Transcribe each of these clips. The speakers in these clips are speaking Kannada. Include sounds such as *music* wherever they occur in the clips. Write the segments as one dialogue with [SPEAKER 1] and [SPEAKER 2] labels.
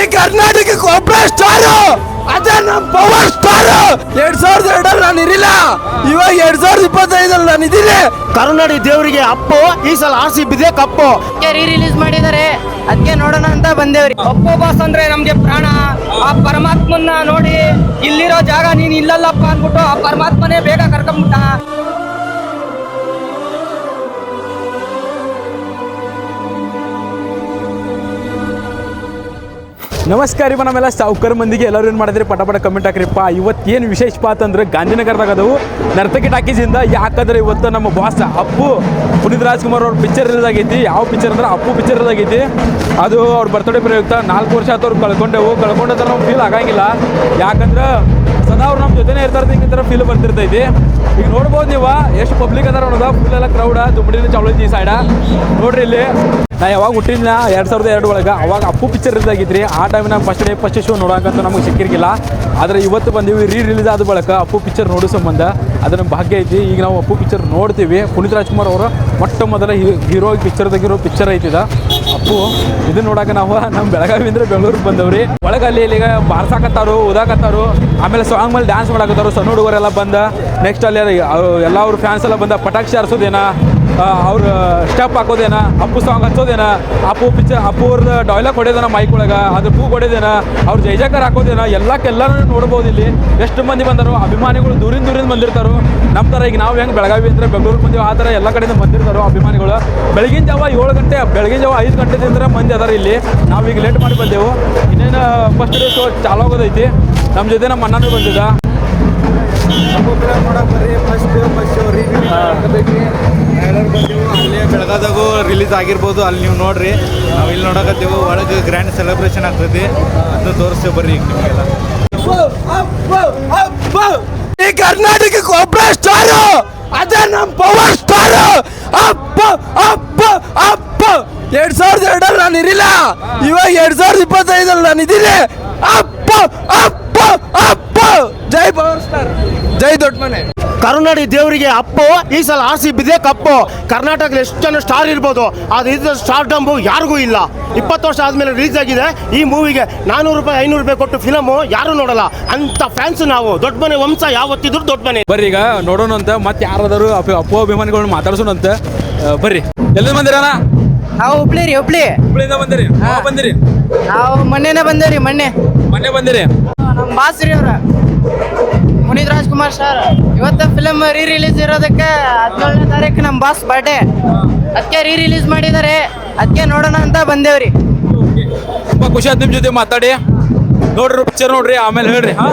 [SPEAKER 1] ಈ ಕರ್ನಾಟಕಕ್ಕೆ ಒಬ್ಬ ಸ್ಟಾರ್ ಅದೇ ನಮ್ಮ ಪವರ್ ಸ್ಟಾರ್ ಎರಡ್ ಸಾವಿರದ ಎರಡಲ್ಲಿ ನಾನು ಇರಿಲ್ಲ ಇವಾಗ ಎರಡ್ ಸಾವಿರದ ಇಪ್ಪತ್ತೈದಲ್ಲಿ ನಾನು ಇದ್ದೀನಿ.
[SPEAKER 2] ಕರುನಾಡಿ ದೇವರಿಗೆ ಅಪ್ಪು ಈ ಸಲ ಆರ್ ಸಿ ಬಿದೆ ಕಪ್ಪು.
[SPEAKER 3] ರೀ ರಿಲೀಸ್ ಮಾಡಿದ್ದಾರೆ? ಅದಕ್ಕೆ ನೋಡೋಣ ಅಂತ ಬಂದೇವ್ರಿ
[SPEAKER 4] ಅಪ್ಪು ಬಾಸ್ ಅಂದ್ರೆ ನಮ್ಗೆ ಪ್ರಾಣ. ಆ ಪರಮಾತ್ಮನ್ನ ನೋಡಿ ಇಲ್ಲಿರೋ ಜಾಗ ನೀನ್ ಇಲ್ಲಲ್ಲಪ್ಪ ಅಂದ್ಬಿಟ್ಟು ಆ ಪರಮಾತ್ಮನೇ ಬೇಗ ಕರ್ಕೊಂಬಿಟ್ಟ
[SPEAKER 5] ನಮಸ್ಕಾರ ರೀ ನಮ್ಮೆಲ್ಲ ಸಾವುಕರ್ ಮಂದಿಗೆ ಎಲ್ಲರೂ ಏನು ಮಾಡಿದ್ರಿ? ಪಟಪಟ ಪಟ ಕಮೆಂಟ್ ಹಾಕ್ರಿಪ್ಪ ಇವತ್ತೇನು ವಿಶೇಷ ಅಂತಂದ್ರೆ ಗಾಂಧಿನಗರದಾಗ ಅದು ನರ್ತಕಿ ಟಾಕೀಸಿಂದ ಯಾಕಂದ್ರೆ ಇವತ್ತು ನಮ್ಮ ಬಾಸ್ ಅಪ್ಪು ಪುನೀತ್ ರಾಜ್ಕುಮಾರ್ ಅವ್ರ ಪಿಕ್ಚರ್ ರಿಲೀಸ್ ಆಗೈತಿ. ಯಾವ ಪಿಕ್ಚರ್ ಅಂದ್ರೆ ಅಪ್ಪು ಪಿಕ್ಚರ್ ರಿಲೀಸ್ ಆಗೈತಿ. ಅದು ಅವ್ರ ಬರ್ತಡೇ ಪ್ರಯುಕ್ತ ನಾಲ್ಕು ವರ್ಷ ಆತವ್ರು ಕಳ್ಕೊಂಡೆವು. ಕಳ್ಕೊಂಡ್ರೆ ನಾವು ಫೀಲ್ ಆಗಂಗಿಲ್ಲ. ಯಾಕಂದ್ರೆ ಜೊತೆನೇ ಇರ್ತಾರೆ ಹಿಂಗಿಂತರ ಫೀಲ್ ಬರ್ತಿರ್ತೈತಿ ಈಗ ನೋಡ್ಬೋದು ನೀವು, ಎಷ್ಟು ಪಬ್ಲಿಕ್ ಅದಾರ ನೋಡೋದ ಫುಲ್ ಎಲ್ಲ ಕ್ರೌಡ ದುಮ್ಮಡಿನ ಚೌಳಿ ಈ ಸೈಡ ನೋಡ್ರಿ ಇಲ್ಲಿ. ನಾ ಯಾವಾಗ ಹುಟ್ಟಿದ್ನ, ಎರಡು ಸಾವಿರದ ಎರಡು ಒಳಗೆ, ಅವಾಗ ಅಪ್ಪು ಪಿಕ್ಚರ್ ಆಗಿದ್ರಿ ಆ ಟೈಮ್ ನಾವು ಫಸ್ಟ್ ಡೇ ಫಸ್ಟ್ ಶೋ ನೋಡೋಕಂತ ನಮಗೆ ಸಿಕ್ಕಿರ್ಗಿಲ್ಲ ಆದರೆ ಇವತ್ತು ಬಂದೀವಿ ರೀ ರಿಲೀಸ್ ಆದ ಬಳಿಕ ಅಪ್ಪು ಪಿಕ್ಚರ್ ನೋಡೋ ಸಂಬಂಧ. ಅದನ್ನ ಭಾಗ್ಯ ಐತಿ. ಈಗ ನಾವು ಅಪ್ಪು ಪಿಕ್ಚರ್ ನೋಡ್ತೀವಿ. ಪುನೀತ್ ರಾಜ್ಕುಮಾರ್ ಅವರು ಮೊಟ್ಟ ಮೊದಲ ಹೀರೋ ಪಿಕ್ಚರ್ದಾಗಿರೋ ಪಿಕ್ಚರ್ ಐತಿದ ಅಪ್ಪು ಇದನ್ನ ನೋಡಕ್ಕೆ ನಾವು ನಮ್ಮ ಬೆಳಗಾವಿ ಅಂದ್ರೆ ಬೆಂಗಳೂರಿಗೆ ಬಂದವ್ರಿ. ಒಳಗೆ ಅಲ್ಲಿ ಇಲ್ಲಿಗ ಬಾರ್ಸಾಕತ್ತಾರು ಓದಾಕತ್ತಾರು ಆಮೇಲೆ ಸಾಂಗ್ ಮೇಲೆ ಡ್ಯಾನ್ಸ್ ಮಾಡಾಕತ್ತಾರು. ಸಣ್ಣ ಹುಡುಗರೆಲ್ಲ ಬಂದ. ನೆಕ್ಸ್ಟ್ ಅಲ್ಲಿ ಎಲ್ಲ ಅವ್ರ ಫ್ಯಾನ್ಸ್ ಎಲ್ಲ ಬಂದ. ಪಟಾಕ್ಷಿ ಹಾರಿಸೋದೇನ? ಅವ್ರ ಸ್ಟೆಪ್ ಹಾಕೋದೇನ? ಅಪ್ಪು ಸಾಂಗ್ ಹಚ್ಚೋದೇನ? ಅಪ್ಪು ಪಿಕ್ಚರ್ ಅಪ್ಪು ಅವ್ರದ್ದು ಡೈಲಾಗ್ ಹೊಡೆಯೋದೇನ ಮೈಕ್ ಒಳಗೆ? ಅದ್ರ ಪೂ ಹೊಡೆದೇನ ಅವ್ರ ಜೈ ಜಾಕರ್ ಹಾಕೋದೇನ? ಎಲ್ಲಕ್ಕೆಲ್ಲರೂ ನೋಡ್ಬೋದು ಇಲ್ಲಿ. ಎಷ್ಟು ಮಂದಿ ಬಂದರು? ಅಭಿಮಾನಿಗಳು ದೂರಿಂದ ದೂರಿಂದ ಬಂದಿರ್ತಾರೋ. ನಮ್ಮ ಥರ ಈಗ ನಾವು ಹೆಂಗೆ ಬೆಳಗಾವಿ ಅಂದರೆ ಬೆಂಗಳೂರು ಬಂದೀವಿ, ಆ ಥರ ಎಲ್ಲ ಕಡೆಯಿಂದ ಬಂದಿರ್ತಾರೋ ಅಭಿಮಾನಿಗಳು. ಬೆಳಗಿನ ಜಾವ ಏಳು ಗಂಟೆ, ಬೆಳಗಿನ ಜಾವ ಐದು ಗಂಟೆದಿಂದ ಮಂದಿ ಅದಾರ ಇಲ್ಲಿ. ನಾವು ಈಗ ಲೇಟ್ ಮಾಡಿ ಬಂದೆವು. ಇನ್ನೇನು ಫಸ್ಟ್ ಡೇ ಶೋ ಚಾಲು ಆಗೋದೈತಿ. ನಮ್ಮ ಜೊತೆ ನಮ್ಮ ಅಣ್ಣನೂ ಬಂದಿದ್ದ.
[SPEAKER 6] ಅಲ್ಲೇ ಬೆಳಗಾದಾಗೂ ರಿಲೀಸ್ ಆಗಿರ್ಬೋದು, ಅಲ್ಲಿ ನೀವು ನೋಡ್ರಿ. ನಾವು ಇಲ್ಲಿ ನೋಡಕತ್ತೇವು, ಒಳಗೆ ಗ್ರ್ಯಾಂಡ್ ಸೆಲೆಬ್ರೇಷನ್ ಆಗ್ತೈತಿ. ಅದನ್ನು ತೋರಿಸ್ತೇವೆ ಬರ್ರಿ ಈಗ ನಿಮಗೆಲ್ಲ.
[SPEAKER 1] ಈ ಕರ್ನಾಟಕಕ್ಕೆ ಒಬ್ಬ ಸ್ಟಾರ್ ಅದೇ ನಮ್ಮ ಪವರ್ ಸ್ಟಾರ್ ಅಪ್ಪ ಅಪ್ಪ ಅಪ್ಪ. ಎರಡ್ ಸಾವಿರದ ಎರಡಲ್ಲಿ ನಾನು ಇರಿಲ್ಲ ಇವಾಗ ಎರಡ್ ಸಾವಿರದ ಇಪ್ಪತ್ತೈದಲ್ಲಿ ನಾನು ಇದೀನಿ ಅಪ್ಪ ಅಪ್ಪ ಅಪ್ಪ. ಜೈ ಪವರ್ ಸ್ಟಾರ್ ಜೈ ದೊಡ್ಡ ಮನೆ.
[SPEAKER 2] ಕರುನಾಡಿ ದೇವರಿಗೆ ಅಪ್ಪು ಈ ಸಲ ಆರ್ ಸಿ ಬಿದೆ ಕಪ್ಪು. ಕರ್ನಾಟಕದಲ್ಲಿ ಎಷ್ಟು ಜನ ಸ್ಟಾರ್ ಇರ್ಬೋದು? ಅದು ಇದು ಸ್ಟಾರ್ ಡಂಬು ಯಾರಿಗೂ ಇಲ್ಲ. ಇಪ್ಪತ್ತು ವರ್ಷ ಆದಮೇಲೆ ರಿಲೀಸ್ ಆಗಿದೆ. ಈ ಮೂವಿಗೆ ನಾನೂರು ರೂಪಾಯಿ ಐನೂರು ರೂಪಾಯಿ ಕೊಟ್ಟು ಫಿಲಮು ಯಾರು ನೋಡಲ್ಲ. ಅಂತ ಫ್ಯಾನ್ಸ್ ನಾವು. ದೊಡ್ಡ ಮನೆ ವಂಶ ಯಾವತ್ತಿದ್ರು ದೊಡ್ಡ ಮನೆ.
[SPEAKER 5] ಬರ್ರಿ ಈಗ ನೋಡೋಣ ಅಂತ ಮತ್ತೆ ಯಾರಾದರೂ ಅಪ್ಪ ಅಪ್ಪು ಅಭಿಮಾನಿಗಳನ್ನ ಮಾತಾಡ್ಸೋಣ ಅಂತ ಬರ್ರಿ. ಎಲ್ಲಿ ಬಂದಿರಣ
[SPEAKER 3] ನಾವು ಹುಬ್ಳಿ ರೀ ಹುಬ್ಳಿ.
[SPEAKER 5] ಹುಬ್ಳಿಯಿಂದ ಬಂದಿರಿ. ಯಾವಾಗ ಬಂದಿರಿ?
[SPEAKER 3] ನಾವು ಮೊನ್ನೆನೇ ಬಂದೇವ್ರಿ ಮೊನ್ನೆ.
[SPEAKER 5] ಮೊನ್ನೆ ಬಂದಿರಿ.
[SPEAKER 3] ನಮ್ಮ ಬಾಸ್ ರೀ ಅವ್ರ. ಪುನೀತ್ ರಾಜ್ಕುಮಾರ್ ಸರ್ ಇವತ್ತು ಫಿಲಮ್ ರೀ ರಿಲೀಸ್ ಇರೋದಕ್ಕೆ ಹದಿನೇಳನೇ ತಾರೀಕು ನಮ್ಮ ಬಾಸ್ ಬರ್ಡೇ ಅದಕ್ಕೆ ರೀ ರಿಲೀಸ್ ಮಾಡಿದ್ದಾರೆ. ಅದಕ್ಕೆ ನೋಡೋಣ ಅಂತ ಬಂದೇವ್ರಿ.
[SPEAKER 5] ತುಂಬಾ ಖುಷಿ ಆಯ್ತು ನಿಮ್ ಜೊತೆ ಮಾತಾಡಿ. ನೋಡ್ರಿ ಪಿಕ್ಚರ್ ನೋಡ್ರಿ ಆಮೇಲೆ ಹೇಳ್ರಿ ಹಾ.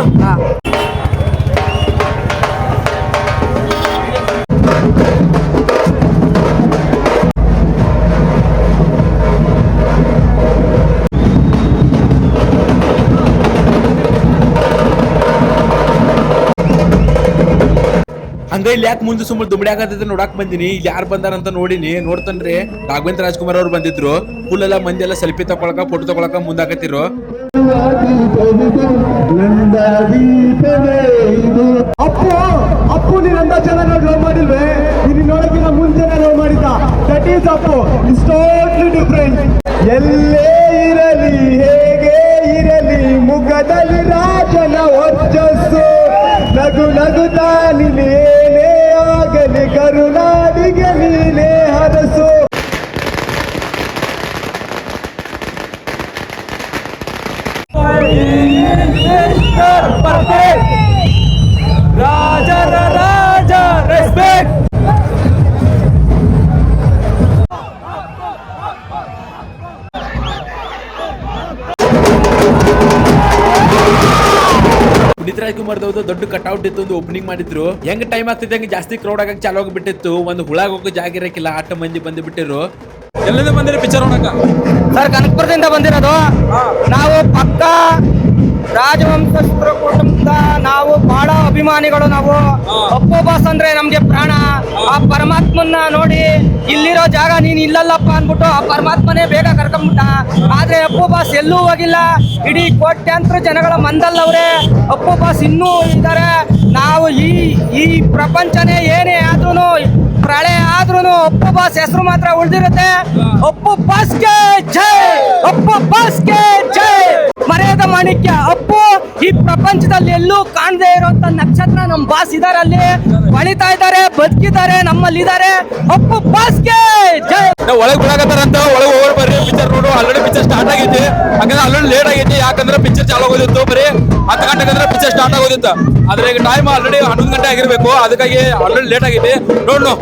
[SPEAKER 5] ಹಂಗ ಇಲ್ಲಿ ಯಾಕೆ ಮುಂದೆ ಸುಮ್ಮನೆ ದುಮ್ಡ್ಯಾಕತ್ತೈತೆ ನೋಡಕ್ ಬಂದಿನಿ. ಇಲ್ಲಿ ಯಾರು ಬಂದಾರಂತ ನೋಡಿನಿ. ನೋಡ್ತನ್ರಿ ರಾಘವೇಂದ್ರ ರಾಜ್ಕುಮಾರ್ ಅವ್ರು ಬಂದಿದ್ರು. ಫುಲ್ ಎಲ್ಲ ಮಂದಿ ಎಲ್ಲ ಸೆಲ್ಫಿ ತಗೊಳಕ ಫೋಟೋ ತಗೊಳಕ ಮುಂದಾಕತ್ತಿರು
[SPEAKER 7] ಅಪ್ಪು ಅಪ್ಪು ನೀನಂತ ಚೆನ್ನಾಗಿ ಲವ್ ಮಾಡಿಲ್ವೇ? ನೋಡಕ್ಕಿಂತ ಮುಂಚೆನೆ ಲವ್ ಮಾಡಿದ್ದ. That is Appu. Is totally different ಎಲ್ಲೇ ಇರಲಿ, ಹೇಗೆ ಇರಲಿ, ಮುಖದಲ್ಲಿ ರಾಜನ ವರ್ಚಸ್ಸು ನಗು ನಗುತ್ತಾ ಆಗಲಿ ಕರುನಾಡಿಗೆ ನೀನೇ ಹರಸು
[SPEAKER 5] ಪುನೀತ್ ರಾಜ್ಕುಮಾರ್ ದವ್ದು ದೊಡ್ಡ ಕಟ್ಔಟ್ ಇತ್ತು ಒಂದು ಓಪನಿಂಗ್ ಮಾಡಿದ್ರು. ಹೆಂಗ್ ಟೈಮ್ ಆಗ್ತಿದೆ ಹಂಗೆ ಜಾಸ್ತಿ ಕ್ರೌಡ್ ಆಗಕ್ಕೆ ಚಾಲು ಹೋಗ್ಬಿಟ್ಟಿತ್ತು ಒಂದು ಹುಳಾಗ ಹೋಗೋ ಜಾಗ ಇರಕ್ಕಿಲ್ಲ ಆಟ ಮಂದಿ ಬಂದು ಬಿಟ್ಟಿರು ಎಲ್ಲಿಂದ ಬಂದಿರಿ ಪಿಕ್ಚರ್ ನೋಡಕ
[SPEAKER 4] ಸರ್ ಕನಕಪುರದಿಂದ ಬಂದಿರೋದು. ನಾವು ಪಕ್ಕ ರಾಜವಂಶಸ್ಥರ ಕುಟುಂಬದ ನಾವು ಬಹಳ ಅಭಿಮಾನಿಗಳು ನಾವು. ಅಪ್ಪು ಬಾಸ್ ಅಂದ್ರೆ ನಮ್ಗೆ ಪ್ರಾಣ. ಆ ಪರಮಾತ್ಮನ್ನ ನೋಡಿ ಇಲ್ಲಿರೋ ಜಾಗ ನೀನ್ ಇಲ್ಲಲ್ಲಪ್ಪ ಅಂದ್ಬಿಟ್ಟು ಆ ಪರಮಾತ್ಮನೇ ಬೇಗ ಕರ್ಕೊಂಡ್ಬಿಟ್ಟ. ಆದ್ರೆ ಅಪ್ಪು ಬಾಸ್ ಎಲ್ಲೂ ಹೋಗಿಲ್ಲ. ಇಡೀ ಕೋಟ್ಯಾಂತರ ಜನಗಳ ಮಂದಲ್ಲವ್ರೆ ಅಪ್ಪು ಬಾಸ್ ಇನ್ನೂ ಇದ್ದಾರೆ. ನಾವು ಈ ಈ ಪ್ರಪಂಚನೇ ಏನೇ ಆದ್ರೂ ಬಾಸ್ ಹೆಸರು ಮಾತ್ರ ಉಳಿದಿರುತ್ತೆ. ಅಪ್ಪು ಬಾಸ್ಗೆ ಜೈ. ಅಪ್ಪು ಬಾಸ್ಗೆ ಜೈ. ಮಾಣಿಕ್ಯ, ಅಪ್ಪು, ಈ ಪ್ರಪಂಚದಲ್ಲಿ ಎಲ್ಲೂ ಕಾಣದೇ ಇರುವಂತ ನಕ್ಷತ್ರ ನಮ್ ಬಾಸ್ ಇದಾರೆ ಅಲ್ಲಿ ಬಳಿತಾ ಇದ್ದಾರೆ, ಬದುಕಿದ್ದಾರೆ ನಮ್ಮಲ್ಲಿ ಇದ್ದಾರೆ ಅಪ್ಪು ಬಾಸ್ಗೆ ಜೈ.
[SPEAKER 5] ಒಳಗೆ ಬಿಡಾಕತ್ತಾರಂತ ಒಳಗೆ ಹೋಗೋರು ಬರ್ರಿ ಪಿಕ್ಚರ್ ನೋಡು. ಆಲ್ರೆಡಿ ಪಿಕ್ಚರ್ ಸ್ಟಾರ್ಟ್ ಆಗೈತಿ. ಹಂಗಂದ್ರೆ ಆಲ್ರೆಡಿ ಲೇಟ್ ಆಗೈತಿ. ಯಾಕಂದ್ರೆ ಪಿಕ್ಚರ್ ಚಾಲು ಆಗೋದಿತ್ತು. ಬರೀ ಹತ್ತು ಗಂಟೆಗೆ ಅಂದ್ರೆ ಪಿಕ್ಚರ್ ಸ್ಟಾರ್ಟ್ ಆಗೋದಿತ್ತು. ಆದ್ರೆ ಈಗ ಟೈಮ್ ಆಲ್ರೆಡಿ ಹನ್ನೊಂದು ಗಂಟೆ ಆಗಿರ್ಬೇಕು. ಅದಕ್ಕಾಗಿ ಆಲ್ರೆಡಿ ಲೇಟ್ ಆಗೈತಿ. ನೋಡು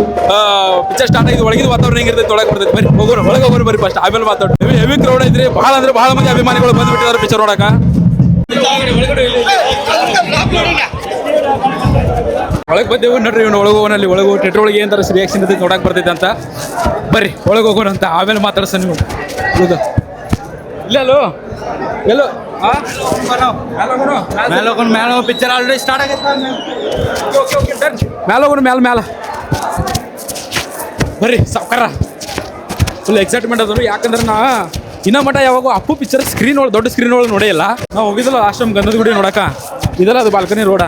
[SPEAKER 5] ಪಿಕ್ಚರ್ ಸ್ಟಾರ್ಟ್ ಆಗಿದೆ. ಒಳಗಿನ ವಾತಾವರಣ ಹೆಂಗಿರ್ತೈತೆ ಒಳಗೆ ಬರ್ತೈತೆ ಬರೀ ಹೋಗೋರು, ಒಳಗೆ ಹೋಗೋರು ಬರೀ ಫಸ್ಟ್, ಆಮೇಲೆ ಮಾತಾಡ್ತೀವಿ ಹೆವಿ ಕ್ರೌಡ್ ಐತ್ರಿ ಬಹಳ ಅಂದ್ರೆ ಬಹಳ ಮಂದಿ ಅಭಿಮಾನಿಗಳು ಬಂದ್ಬಿಟ್ಟಿದ್ದಾರೆ ಪಿಕ್ಚರ್ ನೋಡಕ. ಒಳಗೆ ಬಂದೇವು, ನೋಡ್ರಿ ಇವ್ನು ಒಳಗೆ ಹೋಗೋನಲ್ಲಿ, ಒಳಗೆ ಟೆಟ್ರ್ ಒಳಗೆ ಏನಾರ ರಿಯಾಕ್ಷನ್ ಇರ್ತೈತೆ ನೋಡಕ್ ಬರ್ತೈತೆ ಅಂತ. ಬರ್ರಿ ಒಳಗೆ ಹೋಗೋಣ ಅಂತ, ಆಮೇಲೆ ಮಾತಾಡ್ಸ ನೀವು ಹೌದು ಇಲ್ಲ ಅಲ್ಲೋ ಎಲ್ಲೋ ಮ್ಯಾಲ ಮ್ಯಾಲ್ ಹೋಗೋಣ?
[SPEAKER 6] ಮೇಲೆ ಪಿಕ್ಚರ್ ಆಲ್ರೆಡಿ ಸ್ಟಾರ್ಟ್ ಆಗೈತೆ.
[SPEAKER 5] ಮ್ಯಾಲ ಹೋಗೋಣ ಮ್ಯಾಲ ಮ್ಯಾಲ. ಬರ್ರಿ, ಸಾವುಕಾರ. ಫುಲ್ ಎಕ್ಸೈಟ್ಮೆಂಟ್ ಅದರು ಯಾಕಂದ್ರೆ ನಾ ಇನ್ನ ಮಠ ಯಾವಾಗ ಅಪ್ಪು ಪಿಕ್ಚರ್ ಸ್ಕ್ರೀನ್ ಒಳಗೆ, ದೊಡ್ಡ ಸ್ಕ್ರೀನ್ ಒಳಗೆ ನೋಡೇ ಇಲ್ಲ. ನಾವು ಹೋಗಿದ್ದಲ್ಲ ಆಶ್ರಮ ಗಂಧದ ಗುಡಿ ನೋಡಕ. ಇದಲ್ಲ ಅದು ಬಾಲ್ಕನಿ ರೋಡ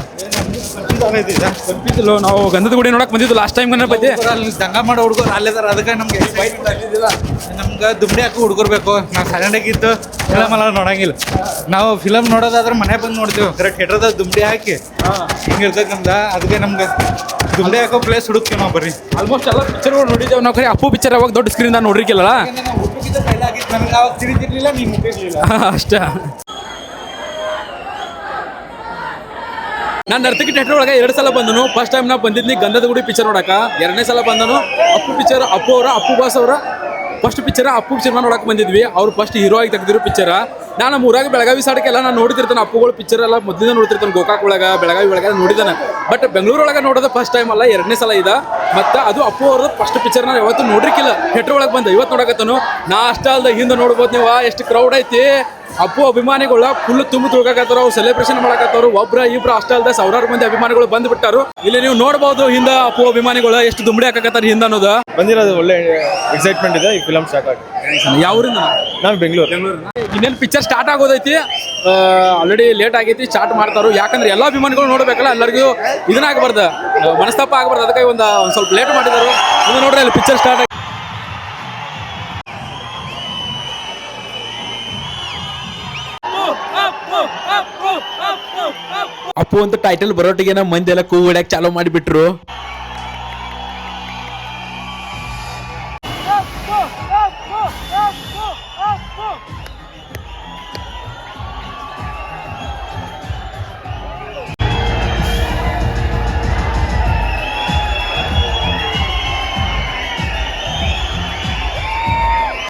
[SPEAKER 5] ತಪ್ಪಿದ್ದಿಲ್ಲ ನಾವು ಗಂಧದ ಗುಡಿ ನೋಡಕ್ ಬಂದಿದ್ದು ಲಾಸ್ಟ್ ಟೈಮ್ ಗಣಪತಿ?
[SPEAKER 6] ಅಲ್ಲಿ ದಂಗ ಮಾಡೋ ಹುಡುಗರು ಅಲ್ಲಿದಾರ ಅದಕ್ಕೆ ನಮ್ಗೆ ನಮ್ಗೆ ದುಂಬಡಿ ಹಾಕಿ ಹುಡುಗರು ಬೇಕು. ನಾವು ಸಡನ್ನಾಗಿತ್ತು ಫಿಲಮ್ ಎಲ್ಲ ನೋಡಂಗಿಲ್ಲ. ನಾವು ಫಿಲಮ್ ನೋಡೋದಾದ್ರೆ ಮನೆ ಬಂದು ನೋಡ್ತೀವಿ. ಕರೆಕ್ಟ್ ಥಿಯೇಟರ್ದಾಗ ದುಂಬಡಿ ಹಾಕಿ ಹಿಂಗೆ ನಮ್ದು. ಅದಕ್ಕೆ ನಮ್ಗೆ ದುಂಬಡಿ ಹಾಕೋ ಪ್ಲೇಸ್ ಹುಡುಕ್ತೀವಿ ನಾವು ಬರ್ರಿ
[SPEAKER 5] ಆಲ್ಮೋಸ್ಟ್ ಎಲ್ಲ ಪಿಕ್ಚರ್ಗಳು ನೋಡಿದ್ದೇವೆ. ನಾವು ಕರೆ ಅಪ್ಪು ಪಿಕ್ಚರ್ ಅವಾಗ ದೊಡ್ಡ ಸ್ಕ್ರೀನ್ ನೋಡಿರ್ಕಿಲ್ಲ
[SPEAKER 6] ಅವಾಗ ತಿಳಿದಿರ್ಲಿಲ್ಲ ನೀವು ಮುಟ್ಟಿರ್ಲಿಲ್ಲ *laughs*
[SPEAKER 5] ಅಷ್ಟ. ನಾನು ನರ್ತಕಿ ಥಿಯೇಟರ್ ಒಳಗೆ ಎರಡು ಸಲ ಬಂದನು. ಫಸ್ಟ್ ಟೈಮ್ ನಾ ಬಂದಿದ್ನಿ, ಗಂಧದ ಗುಡಿ ಪಿಕ್ಚರ್ ನೋಡಕ. ಎರಡನೇ ಸಲ ಬಂದನು, ಅಪ್ಪು ಪಿಕ್ಚರ್ ಅಪ್ಪು ಅವರ, ಅಪ್ಪು ಬಾಸ್ ಅವರ. ಫಸ್ಟ್ ಪಿಕ್ಚರ್ ಅಪ್ಪು ಪಿಕ್ಚರ್ ನೋಡಕ್ಕೆ ಬಂದಿದ್ವಿ. ಅವ್ರು ಫಸ್ಟ್ ಹೀರೋ ಆಗಿ ತೆಗೆದಿರೋ ಪಿಕ್ಚರ ನಾನು ನಮ್ಮ ಊರಾಗ ಬೆಳಗಾವಿ ಸಾಡಕ್ಕೆಲ್ಲ ನಾನು ನೋಡ್ತಿರ್ತಾನೆ ಅಪ್ಪುಗಳು ಪಿಕ್ಚರ್ ಎಲ್ಲ ಮೊದಲಿಂದ ನೋಡ್ತಿರ್ತಾನೆ ಗೋಕಾಕ್ ಒಳಗೆ, ಬೆಳಗಾವಿ ಒಳಗೆ ನೋಡಿದಾನೆ. ಬಟ್ ಬೆಂಗಳೂರು ಒಳಗೆ ನೋಡೋದು ಫಸ್ಟ್ ಟೈಮ್ ಅಲ್ಲ, ಎರಡನೇ ಸಲ ಇದೆ. ಮತ್ತು ಅದು ಅಪ್ಪು ಅವ್ರದ್ದು ಫಸ್ಟ್ ಪಿಕ್ಚರ್ ನಾನು ಯಾವತ್ತೂ ನೋಡ್ರಿಕ್ಕಿಲ್ಲ ಥಿಯೇಟರ್ ಒಳಗೆ ಬಂದ, ಇವತ್ತು ನೋಡಕತ್ತನು ನಾ ಅಷ್ಟೇ ಅಲ್ಲದೆ ಹಿಂದೆ ನೋಡ್ಬೋದು ನೀವು, ಎಷ್ಟು ಕ್ರೌಡ್ ಐತಿ. ಅಪ್ಪು ಅಭಿಮಾನಿಗಳ ಫುಲ್ ತುಂಬಿ ತುಳ್ಕಾಕತ್ತಾರ ಅವ್ರು ಸೆಲೆಬ್ರೇಷನ್ ಮಾಡಕತ್ತಾರು ಒಬ್ರ ಇಬ್ರ ಅಷ್ಟ ಅಲ್ಲದೆ ಸಾವಿರಾರು ಮಂದಿ ಅಭಿಮಾನಿಗಳು ಬಂದ್ಬಿಟ್ಟಾರು ಇಲ್ಲಿ ನೀವು ನೋಡಬಹುದು ಹಿಂದ ಅಪ್ಪು ಅಭಿಮಾನಿಗಳು ಎಷ್ಟು ದುಂಬಡಿ ಹಾಕಕತ್ತಾರ ಹಿಂದ ಅನ್ನೋದು.
[SPEAKER 2] ಬಂದಿರೋದು ಒಳ್ಳೆ ಎಕ್ಸೈಟ್ಮೆಂಟ್ ಇದೆ ಈ ಫಿಲಮ್ ಸ್ಟಾರ್ಟ್ ಆಗಿ.
[SPEAKER 5] ಯಾವ್ರಿಂದ
[SPEAKER 2] ನಾವು ಬೆಂಗಳೂರು.
[SPEAKER 5] ಇನ್ನೇನು ಪಿಕ್ಚರ್ ಸ್ಟಾರ್ಟ್ ಆಗೋದೈತಿ? ಆಲ್ರೆಡಿ ಲೇಟ್ ಆಗೈತಿ ಸ್ಟಾರ್ಟ್ ಮಾಡ್ತಾರೋ ಯಾಕಂದ್ರೆ ಎಲ್ಲ ಅಭಿಮಾನಿಗಳು ನೋಡ್ಬೇಕಲ್ಲ ಎಲ್ಲರಿಗೂ ಇದನ್ನ ಆಗಬಾರ್ದು. ಮನಸ್ತಪ್ಪ ಆಗಬಾರ್ದು. ಅದಕ್ಕೆ ಒಂದು ಸ್ವಲ್ಪ ಲೇಟ್ ಮಾಡಿದಾರು. ಇದು ನೋಡ್ರಿ ಅಲ್ಲಿ ಪಿಕ್ಚರ್ ಸ್ಟಾರ್ಟ್ ಅಪ್ಪು ಅಂತ ಟೈಟಲ್ ಬರೋಟಿಗೆ ನಮ್ಮ ಮಂದಿ ಎಲ್ಲ ಕೂ ಚಾಲೂ ಮಾಡಿಬಿಟ್ರು.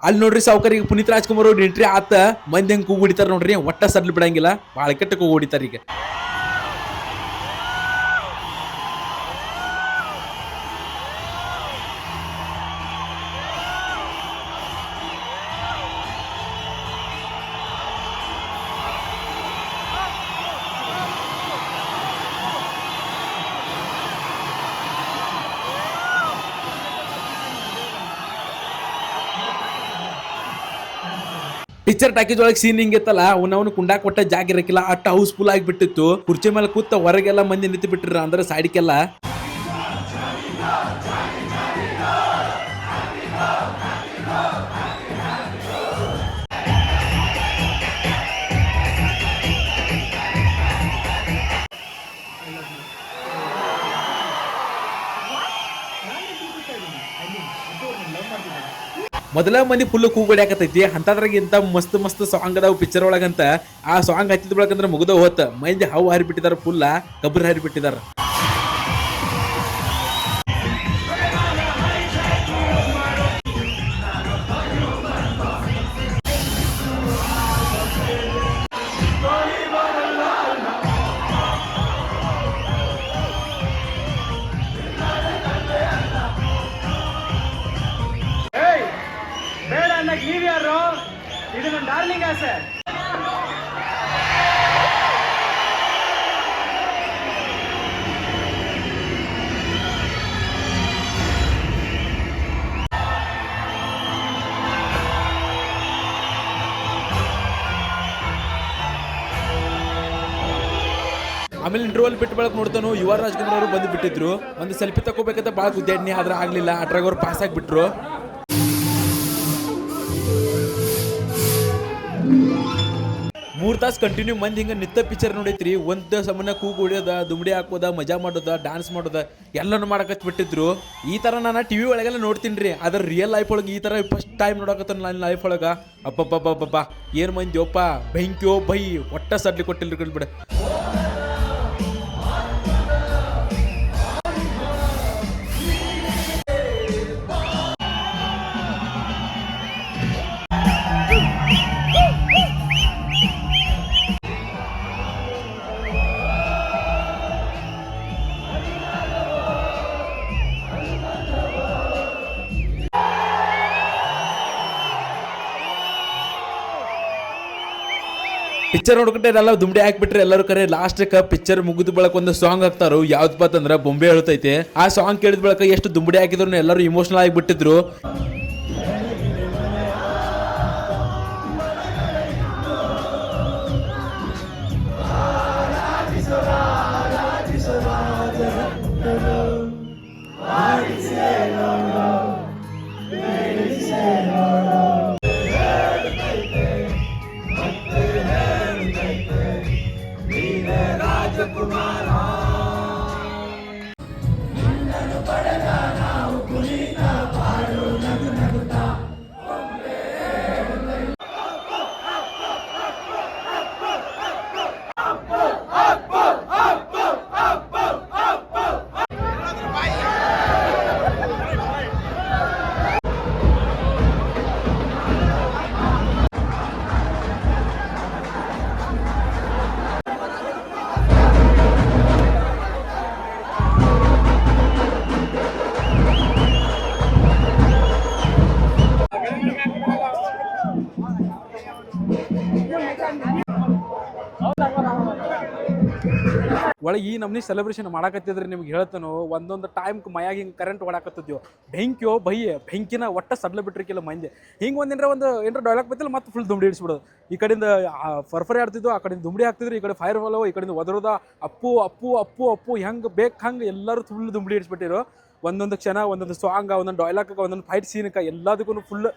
[SPEAKER 5] ಅಲ್ಲಿ ನೋಡ್ರಿ ಸಾವುಕಾರಿಗೆ ಪುನೀತ್ ರಾಜ್ಕುಮಾರ್ ಅವ್ರು ಎಂಟ್ರಿ ಆತ, ಮಂದಿ ಹೆಂಗ್ ಕೂಗ್ ಹೊಡಿತಾರ ನೋಡ್ರಿ, ಒಟ್ಟ ಸಡ್ಲ್ ಬಿಡಂಗಿಲ್ಲ ಭಾಳ ಕೆಟ್ಟ ಕೂಗ್ ಹೊಡಿತಾರ ಈಗ. ಪಿಕ್ಚರ್ ಟಾಕೀಸ್ ಒಳಗೆ ಸೀನ್ ಹಿಂಗಿತ್ತಲ್ಲ ಅವನವನು ಕುಂಡಾಕ್ ಕೊಟ್ಟ ಜಾಗ ಇರಕ್ಕಿಲ್ಲ ಅಟ್ಟ ಹೌಸ್ಫುಲ್ ಆಗಿಬಿಟ್ಟಿತ್ತು. ಕುರ್ಚಿ ಮೇಲೆ ಕೂತ ಹೊರಗೆಲ್ಲ ಮಂದಿ ನಿಂತು ಬಿಟ್ಟಿರ ಅಂದ್ರೆ ಸೈಡ್ಗೆಲ್ಲ ಮೊದಲ ಮಂದಿ ಫುಲ್ ಕೂಗಡ್ಯಾಕತೈತಿ ಅಂತದ್ರಾಗ ಇಂತ ಮಸ್ತ್ ಮಸ್ತ್ ಸಾಂಗ್ ಅದಾವ ಪಿಕ್ಚರ್ ಒಳಗಂತ. ಆ ಸಾಂಗ್ ಹತ್ತಿದ ಬಳಕಂದ್ರ ಮುಗಿದ ಹೋತ. ಮಂದಿ ಹಾವು ಹರಿಬಿಟ್ಟಿದಾರ ಫುಲ್ಲ ಕಬ್ರ ಹಾರಿಬಿಟ್ಟಿದಾರ. ಆಮೇಲೆ ಇಂಟರ್ವಲ್ ಬಿಟ್ಟು ಬಳಕ ನೋಡ್ತಾನು ಯುವ ರಾಜ್ಕುಮಾರ್ ಅವರು ಬಂದು ಬಿಟ್ಟಿದ್ರು. ಒಂದು ಸೆಲ್ಫಿ ತಗೋಬೇಕಂತ ಭಾಳ ಗುದ್ದಾಡ್ನಿ, ಆದ್ರೆ ಆಗ್ಲಿಲ್ಲ. ಅಟ್ರಾಗ ಅವ್ರು ಪಾಸ್ ಆಗಿಬಿಟ್ರು. ಮೂರು ತಾಸು ಕಂಟಿನ್ಯೂ ಮಂದಿ ಹಿಂಗೆ ನಿತ್ತ ಪಿಕ್ಚರ್ ನೋಡೈತ್ರಿ. ಒಂದು ಸಮನ ಕೂಗು ಹೊಡಿಯೋದ ದುಮ್ಡಿ ಹಾಕೋದ ಮಜಾ ಮಾಡೋದ ಡಾನ್ಸ್ ಮಾಡೋದ, ಎಲ್ಲನೂ ಮಾಡಕತ್ ಬಿಟ್ಟಿದ್ರು. ಈ ಥರ ನಾನು ಟಿವಿ ಒಳಗೆಲ್ಲ ನೋಡ್ತೀನಿ ರೀ ಅದ್ರ ರಿಯಲ್ ಲೈಫ್ ಒಳಗೆ ಈ ಥರ ಫಸ್ಟ್ ಟೈಮ್ ನೋಡಕತ್ತ ನನ್ನ ಲೈಫ್ ಒಳಗೆ. ಅಪ್ಪಪ್ಪ ಏನು ಮಂದಿ ಒಪ್ಪ ಬೆಂಕಿಯೋ ಬೈ. ಒಟ್ಟ ಸಡ್ಲಿ ಕೊಟ್ಟಿಲ್ಲ ಬಿಡ. ಪಿಕ್ಚರ್ ನೋಡ್ಕೊಂಡ್ರೆ ಎಲ್ಲ ದುಂಬಡಿ ಹಾಕ್ಬಿಟ್ರೆ ಎಲ್ಲರೂ ಕರೆ ಲಾಸ್ಟ್ ಪಿಕ್ಚರ್ ಮುಗಿದ ಬಳಕ ಒಂದು ಸಾಂಗ್ ಹಾಕ್ತಾರೋ, ಯಾವ್ದು ಅಂತಂದ್ರೆ ಬೊಂಬೆ ಹೇಳ್ತೈತೆ ಆ ಸಾಂಗ್ ಕೇಳಿದ ಬಳಕ ಎಷ್ಟು ದುಂಬಡಿ ಹಾಕಿದ್ರು ಎಲ್ಲರೂ ಇಮೋಷನಲ್ ಆಗಿಬಿಟ್ಟಿದ್ರು. ಒಳಗೆ ಈ ನಮ್ನಿ ಸೆಲೆಬ್ರೇಷನ್ ಮಾಡಾಕತ್ತಿದ್ರೆ ನಿಮ್ಗೆ ಹೇಳ್ತಾನೋ, ಒಂದೊಂದು ಟೈಮ್ ಮಯಾಗ ಹಿಂಗೆ ಕರೆಂಟ್ ಓಡಾಕತ್ತಿದ್ಯೋ. ಬೆಂಕಿಯೋ, ಬೈಯೆ, ಬೆಂಕಿನ ಒಟ್ಟ ಸಡ್ಲ ಬಿಟ್ಟಿರ್ಕಿಲ್ಲ ಮಂದಿ. ಹಿಂಗೆ ಒಂದೇನ್ರ ಒಂದು ಏನಾರ ಡೈಲಾಗ್ ಬತ್ತಿಲ್ಲ, ಮತ್ತೆ ಫುಲ್ ದುಂಬಡಿ ಇಡಿಸ್ಬಿಡೋದು ಈ ಕಡೆಯಿಂದ ಫರ್ಫರಿ ಆಡ್ತಿದ್ವು ಆ ಕಡೆಯಿಂದ ದುಂಬಡಿ ಹಾಕ್ತಿದ್ರು, ಈ ಕಡೆ ಫೈರ್ ಫಾಲೋ ಈ ಕಡೆಯಿಂದ ಒದರೋದ, ಅಪ್ಪು ಅಪ್ಪು ಅಪ್ಪು ಅಪ್ಪು, ಹೆಂಗೆ ಬೇಕು ಹಂಗೆ ಎಲ್ಲರೂ ಫುಲ್ ದುಂಬಡಿ ಇಡಿಸ್ಬಿಟ್ಟಿರೋ ಒಂದೊಂದು ಕ್ಷಣ, ಒಂದೊಂದು ಸಾಂಗ್ ಒಂದೊಂದು ಡೈಲಾಗ್ ಒಂದೊಂದು ಫೈಟ್ ಸೀನ್ಕ ಎಲ್ಲದಕ್ಕೂ ಫುಲ್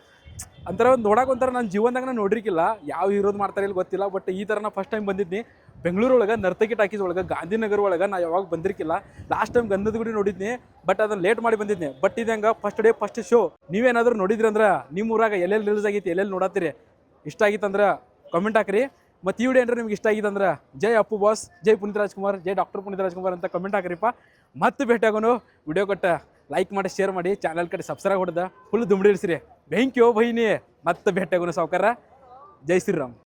[SPEAKER 5] ಅಂತರ ಒಂದು ನೋಡಕ್ಕೆ ಒಂಥರ ನನ್ನ ಜೀವನದಾಗ ನಾನು ನೋಡಿರಿಕಿಲ್ಲ ಯಾವ ಹೀರೋದು ಮಾಡ್ತಾರೆ ಇಲ್ಲಿ ಗೊತ್ತಿಲ್ಲ. ಬಟ್ ಈ ಥರ ನಾ ಫಸ್ಟ್ ಟೈಮ್ ಬಂದಿದ್ನಿ. ಬೆಂಗಳೂರು ಒಳಗೆ ನರ್ತಕಿ ಟಾಕೀಸ್ ಒಳಗೆ ಗಾಂಧಿನಗರ ಒಳಗೆ ನಾನು ಯಾವಾಗ ಬಂದಿರಕಿಲ್ಲ ಲಾಸ್ಟ್ ಟೈಮ್ ಗಂಧದ ಗುಡಿ ನೋಡಿದ್ನಿ ಬಟ್ ಅದನ್ನು ಲೇಟ್ ಮಾಡಿ ಬಂದಿದ್ನಿ. ಬಟ್ ಇದಂಗೆ ಫಸ್ಟ್ ಡೇ ಫಸ್ಟ್ ಶೋ ನೀವೇನಾದರೂ ನೋಡಿದ್ರಿ ಅಂದ್ರೆ ನಿಮ್ಮ ಊರಾಗ ಎಲ್ಲೆಲ್ಲಿ ರಿಲೀಸ್ ಆಗೈತಿ, ಎಲ್ಲೆಲ್ಲಿ ನೋಡತ್ತೀರಿ? ಇಷ್ಟ ಆಗಿತ್ತಂದ್ರೆ ಕಮೆಂಟ್ ಹಾಕ್ರಿ. ಮತ್ತು ಈ ವಿಡಿಯೋ ಏನಾರ ನಿಮ್ಗೆ ಇಷ್ಟ ಆಗಿತ್ತಂದ್ರೆ ಜೈ ಅಪ್ಪು ಬಾಸ್ ಜೈ ಪುನೀತ್ ರಾಜ್ಕುಮಾರ್, ಜೈ ಡಾಕ್ಟರ್ ಪುನೀತ್ ರಾಜ್ಕುಮಾರ್ ಅಂತ ಕಮೆಂಟ್ ಹಾಕ್ರಿಪ್ಪ. ಮತ್ತೆ ಭೇಟಿ ಆಗೋನು ವಿಡಿಯೋ ಕೊಟ್ಟ ಲೈಕ್ ಮಾಡಿ ಶೇರ್ ಮಾಡಿ ಚಾನಲ್ ಕಡೆ ಸಬ್ಸ್ಕ್ರೈಬ್ ಹೊಡೆದ ಫುಲ್ ದುಮ್ಡಿ ಬೆಂಕಿ ಓ ಬೈನಿ ಮತ್ತೆ ಭೇಟಿಯಾಗೋಣ ಸಾವುಕಾರ. ಜೈ ಶ್ರೀರಾಮ್.